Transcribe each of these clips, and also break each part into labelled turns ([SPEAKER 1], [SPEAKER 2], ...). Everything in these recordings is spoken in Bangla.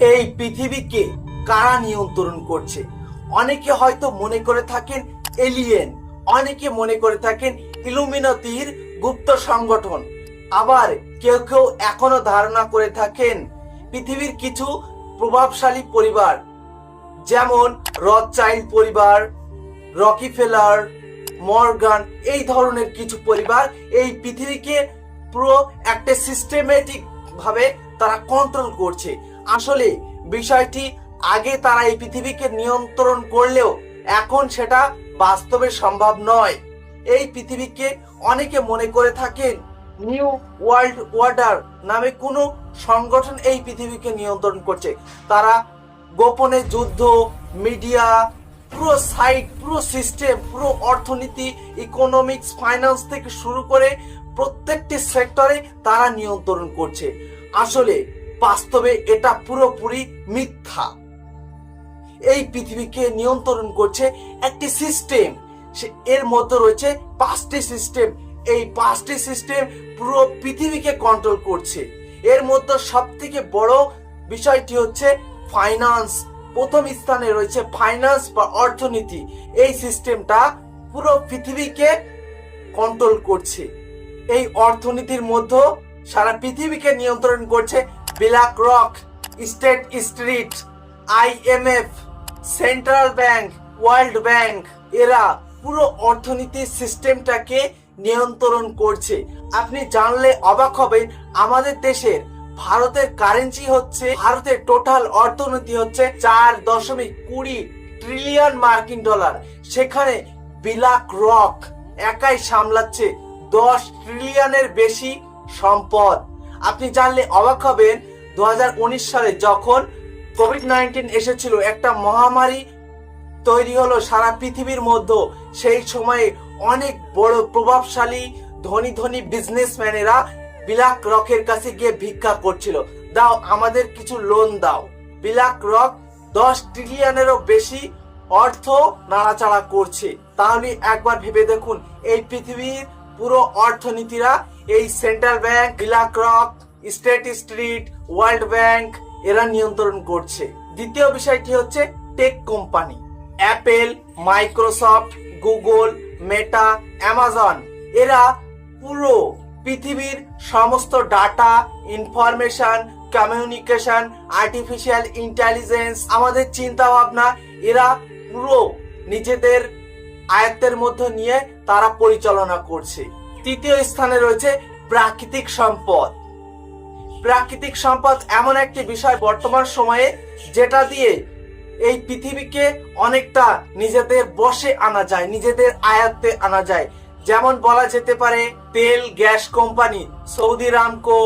[SPEAKER 1] এই পৃথিবীকে কারা নিয়ন্ত্রণ করছে? অনেকে হয়তো মনে করে থাকেন এলিয়েন অনেকে মনে করে থাকেন ইলুমিনাতির গুপ্ত সংগঠন। আবার কেউ কেউ এখনও ধারণা করে থাকেন পৃথিবীর কিছু প্রভাবশালী পরিবার, যেমন রথচাইল্ড পরিবার, রকিফেলার, মর্গান, এই ধরনের কিছু পরিবার এই পৃথিবীকে পুরো একটা সিস্টেমেটিক ভাবে তারা কন্ট্রোল করছে। আসলে বিষয়টি আগে তারা এই পৃথিবীকে নিয়ন্ত্রণ করলেও এখন সেটা বাস্তবে সম্ভব নয়। এই পৃথিবীকে অনেকে মনে করে থাকেন নিউ ওয়ার্ল্ড ওয়ার্ডার নামে কোনো সংগঠন এই পৃথিবীকে নিয়ন্ত্রণ করছে। তারা গোপনে যুদ্ধ, মিডিয়া, পুরো সাইট, পুরো সিস্টেম, পুরো অর্থনীতি, ইকোনমিক্স, ফাইন্যান্স থেকে শুরু করে প্রত্যেকটি সেক্টরে তারা নিয়ন্ত্রণ করছে। আসলে বাস্তবে এটা পুরোপুরি মিথ্যা। এই পৃথিবীকে নিয়ন্ত্রণ করছে একটি সিস্টেম। এর মধ্যে রয়েছে পাঁচটি সিস্টেম। এই পাঁচটি সিস্টেম পুরো পৃথিবীকে কন্ট্রোল করছে। এর মধ্যে সব থেকে বড় বিষয়টি হচ্ছে ফাইন্যান্স প্রথম স্থানে রয়েছে ফাইন্যান্স বা অর্থনীতি। এই সিস্টেমটা পুরো পৃথিবীকে কন্ট্রোল করছে। এই অর্থনীতির মধ্যে সারা পৃথিবীকে নিয়ন্ত্রণ করছে BlackRock State Street IMF central bank World Bank এরা পুরো অর্থনীতির সিস্টেমটাকে নিয়ন্ত্রণ করছে। আপনি জানলে অবাক হবেন, আমাদের দেশের ভারতের কারেন্সি হচ্ছে, ভারতের টোটাল অর্থনীতি হচ্ছে চার দশমিক কুড়ি ট্রিলিয়ন মার্কিন ডলার সেখানে বিলাক রক একাই সামলাচ্ছে দশ ট্রিলিয়নের বেশি সম্পদ। আপনি জানলে অবাক হবেন দু হাজার উনিশ সালে যখন কোভিড নাইন্টিন এসেছিল, একটা মহামারী তৈরি হলো সারা পৃথিবীর মধ্যে। সেই সময়ে অনেক বড় প্রভাবশালী, ধনী ধনী বিজনেসম্যানেরা বিলাক রকের কাছে গিয়ে ভিক্ষা করছিল। দাও, আমাদের কিছু লোন দাও। বিলাক রক দশ ট্রিলিয়নেরও বেশি অর্থ নাড়াচাড়া করছে। তাহলে একবার ভেবে দেখুন, এই পৃথিবীর পুরো অর্থনীতিরা এই central bank BlackRock, State Street, World Bank, এরা নিয়ন্ত্রণ করছে। দ্বিতীয় বিষয়টি হচ্ছে tech company. Apple, Microsoft, Google, Meta, Amazon, এরা পুরো পৃথিবীর সমস্ত data, information, communication artificial intelligence আমাদের চিন্তা ভাবনা এরা পুরো নিজেদের আয়ত্তের মধ্যে নিয়ে তারা পরিচালনা করছে। তৃতীয় স্থানে রয়েছে প্রাকৃতিক সম্পদ। প্রাকৃতিক সম্পদ এমন একটি বিষয় বর্তমান সময়ে যেটা দিয়ে এই পৃথিবীকে অনেকটা নিজেদের বসে আনা যায়, নিজেদের আয়ত্তে আনা যায়। যেমন বলা যেতে পারে তেল, gas company, Saudi Aramco,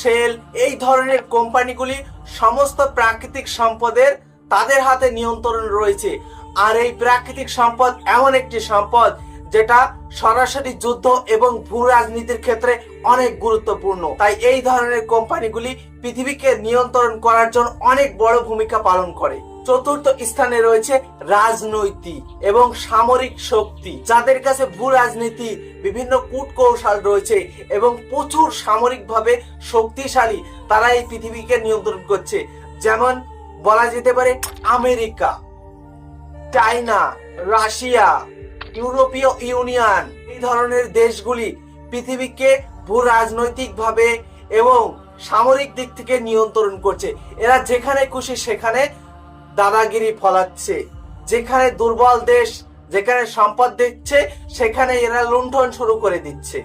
[SPEAKER 1] Shell, এই ধরনের কোম্পানিগুলি সমস্ত প্রাকৃতিক সম্পদের তাদের হাতে নিয়ন্ত্রণ রয়েছে। আর এই প্রাকৃতিক সম্পদ এমন একটি সম্পদ যেটা সরাসরি যুদ্ধ এবং ভূ রাজনীতির ক্ষেত্রে অনেক গুরুত্বপূর্ণ। তাই এই ধরনের কোম্পানিগুলি পৃথিবীকে নিয়ন্ত্রণ করার জন্য অনেক বড় ভূমিকা পালন করে। চতুর্থ স্থানে রয়েছে রাজনৈতিক এবং সামরিক শক্তি। যাদের কাছে ভূ রাজনীতি, বিভিন্ন কূট কৌশল রয়েছে এবং প্রচুর সামরিকভাবে শক্তিশালী তারা এই পৃথিবীকে নিয়ন্ত্রণ করছে। যেমন বলা যেতে পারে আমেরিকা। চায়না, রাশিয়া, ইউরোপীয় ইউনিয়ন, এই ধরনের দেশগুলি পৃথিবীকে ভূ রাজনৈতিক ভাবে এবং সামরিক দিক থেকে নিয়ন্ত্রণ করছে। এরা যেখানে খুশি সেখানে দাদাগিরি ফলাচ্ছে। যেখানে দুর্বল দেশ, যেখানে সম্পদ দিচ্ছে, সেখানে এরা লুণ্ঠন শুরু করে দিচ্ছে।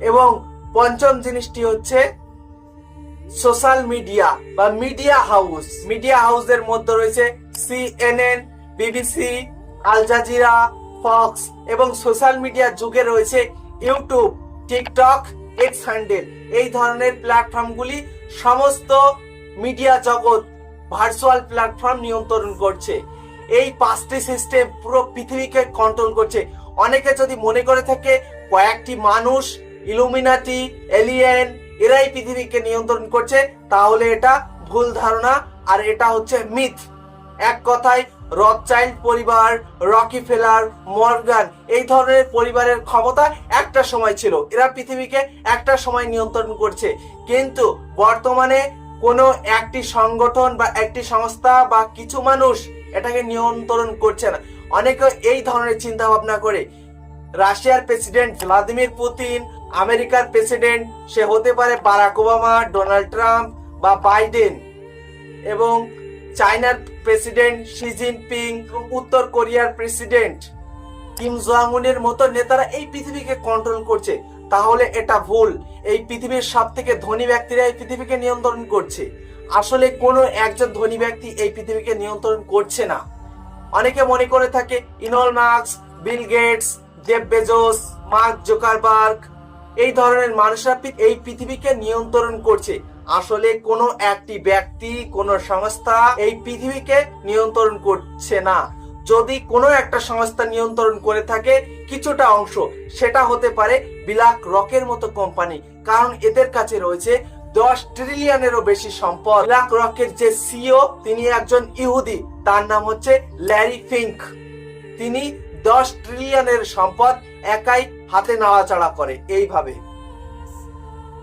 [SPEAKER 1] এবং পঞ্চম জিনিসটি হচ্ছে সোশ্যাল মিডিয়া বা মিডিয়া হাউস। মিডিয়া হাউসের মধ্যে রয়েছে CNN BBC, Al Jazeera, Fox এবং সোশ্যাল মিডিয়া যুগে রয়েছে ইউটিউব, টিকটক, এক্স হ্যান্ডেল। এই ধরনের প্ল্যাটফর্মগুলি সমস্ত মিডিয়া জগৎ, ভার্চুয়াল প্ল্যাটফর্ম নিয়ন্ত্রণ করছে। এই পাঁচটি সিস্টেম পুরো পৃথিবীকে কন্ট্রোল করছে। অনেকে যদি মনে করে থাকে, কয়েকটি মানুষ, ইলুমিনাটি, এলিয়েন, এরাই পৃথিবীকে নিয়ন্ত্রণ করছে, তাহলে এটা ভুল ধারণা আর এটা হচ্ছে মিথ। এক কথায় রথচাইল্ড পরিবার, রকি ফেলার, মর্গান, এই ধরনের পরিবারের ক্ষমতা একটা সময় ছিল। এরা পৃথিবীকে একটা সময় নিয়ন্ত্রণ করছে। কিন্তু বর্তমানে কোনো একটি সংগঠন বা একটি সংস্থা বা কিছু মানুষ এটাকে নিয়ন্ত্রণ করছে না। অনেকে এই ধরনের চিন্তা ভাবনা করে। রাশিয়ার প্রেসিডেন্ট ভ্লাদিমির পুতিন, আমেরিকার প্রেসিডেন্ট, সে হতে পারে বারাক ওবামা, ডোনাল্ড ট্রাম্প বা বাইডেন। এবং চায়নার প্রেসিডেন্ট শি জিনপিং, উত্তর কোরিয়ার প্রেসিডেন্ট কিম জং উনের মতো নেতারা এই পৃথিবীকে কন্ট্রোল করছে। তাহলে এটা ভুল। এই পৃথিবীর সব থেকে ধনী ব্যক্তিরা এই পৃথিবীকে নিয়ন্ত্রণ করছে। আসলে কোনো একজন ধনী ব্যক্তি এই পৃথিবীকে নিয়ন্ত্রণ করছে না। অনেকে মনে করে থাকে enol Musk Bill Gates Jeff Bezos Mark Zuckerberg এই ধরনের মানুষরা এই পৃথিবীকে নিয়ন্ত্রণ করছে। আসলে কোনো একটি ব্যক্তি, কোনো সংস্থা এই পৃথিবীকে নিয়ন্ত্রণ করছে না। যদি কোনো একটা সংস্থা নিয়ন্ত্রণ করে থাকে, কিছুটা অংশ, সেটা হতে পারে বিলাক রকের মতো কোম্পানি। কারণ এদের কাছে রয়েছে দশ ট্রিলিয়নেরও বেশি সম্পদ। বিলাক রকের যে সিও তিনি একজন ইহুদি। তার নাম হচ্ছে ল্যারি ফিঙ্ক। তিনি দশ ট্রিলিয়নের সম্পদ একাই হাতে নাড়াচাড়া করে। এইভাবে